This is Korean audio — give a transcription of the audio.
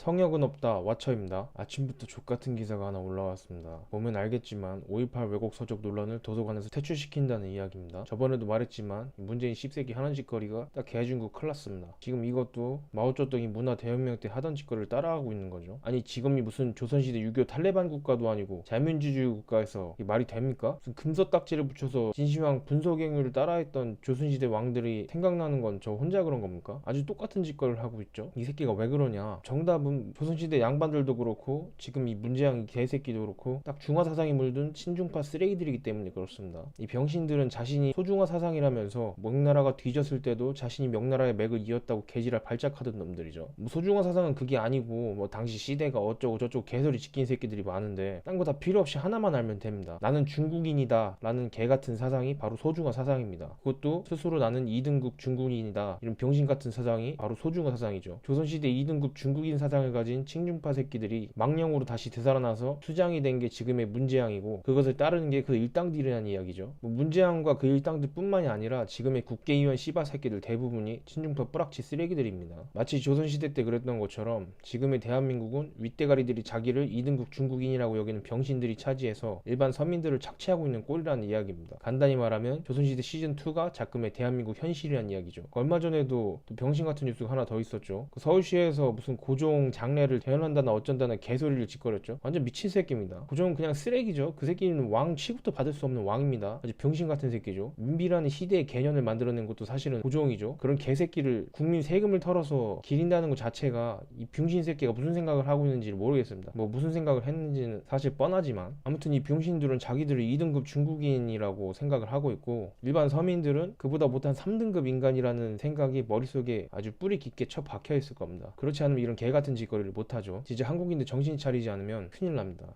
성역은 없다 와처입니다. 아침부터 족같은 기사가 하나 올라왔습니다. 보면 알겠지만 5.18 왜곡 서적 논란을 도서관에서 퇴출시킨다는 이야기입니다. 저번에도 말했지만 문재인 10세기 하는 짓거리가 딱 개중국 클났습니다. 지금 이것도 마오쩌둥이 문화 대혁명 때 하던 짓거리를 따라하고 있는 거죠. 아니 지금이 무슨 조선시대 6.25 탈레반 국가도 아니고 자유민주주의 국가에서 말이 됩니까? 무슨 금서딱지를 붙여서 진시황 분서갱유를 따라했던 조선시대 왕들이 생각나는 건 저 혼자 그런 겁니까? 아주 똑같은 짓거리를 하고 있죠. 이 새끼가 왜 그러냐? 정답 은 조선시대 양반들도 그렇고 지금 이 문재양 이 개새끼도 그렇고 딱 중화 사상이 물든 친중파 쓰레기들이기 때문에 그렇습니다. 이 병신들은 자신이 소중화 사상이라면서 명나라가 뒤졌을 때도 자신이 명나라의 맥을 이었다고 개지랄 발작하던 놈들이죠. 뭐 소중화 사상은 그게 아니고 뭐 당시 시대가 어쩌고 저쩌고 개소리 지킨 새끼들이 많은데 딴 거 다 필요 없이 하나만 알면 됩니다. 나는 중국인이다 라는 개 같은 사상이 바로 소중화 사상입니다. 그것도 스스로 나는 2등급 중국인이다 이런 병신 같은 사상이 바로 소중화 사상이죠. 조선시대 2등급 중국인 사상 을 가진 칭중파 새끼들이 망령으로 다시 되살아나서 수장이 된 게 지금의 문재양이고 그것을 따르는 게 그 일당들이라는 이야기죠. 뭐 문재양과 그 일당들 뿐만이 아니라 지금의 국회의원 씨바 새끼들 대부분이 친중파 뿌락치 쓰레기들입니다. 마치 조선시대 때 그랬던 것처럼 지금의 대한민국은 윗대가리들이 자기를 2등급 중국인이라고 여기는 병신들이 차지해서 일반 서민들을 착취하고 있는 꼴이라는 이야기입니다. 간단히 말하면 조선시대 시즌2가 작금의 대한민국 현실이라는 이야기죠. 얼마 전에도 또 병신 같은 뉴스가 하나 더 있었죠. 그 서울시에서 무슨 고종 장례를 대연한다나 어쩐다나 개소리를 짓거렸죠. 완전 미친 새끼입니다. 고종은 그냥 쓰레기죠. 그 새끼는 왕 취급도 받을 수 없는 왕입니다. 아주 병신 같은 새끼죠. 민비라는 시대의 개념을 만들어낸 것도 사실은 고종이죠. 그런 개새끼를 국민 세금을 털어서 기린다는 것 자체가 이 병신 새끼가 무슨 생각을 하고 있는지를 모르겠습니다. 뭐 무슨 생각을 했는지는 사실 뻔하지만 아무튼 이 병신들은 자기들을 2등급 중국인이라고 생각을 하고 있고 일반 서민들은 그보다 못한 3등급 인간이라는 생각이 머릿속에 아주 뿌리 깊게 쳐 박혀 있을 겁니다. 그렇지 않으면 이런 개 같은 짓거리를 못하죠. 진짜 한국인들 정신 차리지 않으면 큰일 납니다.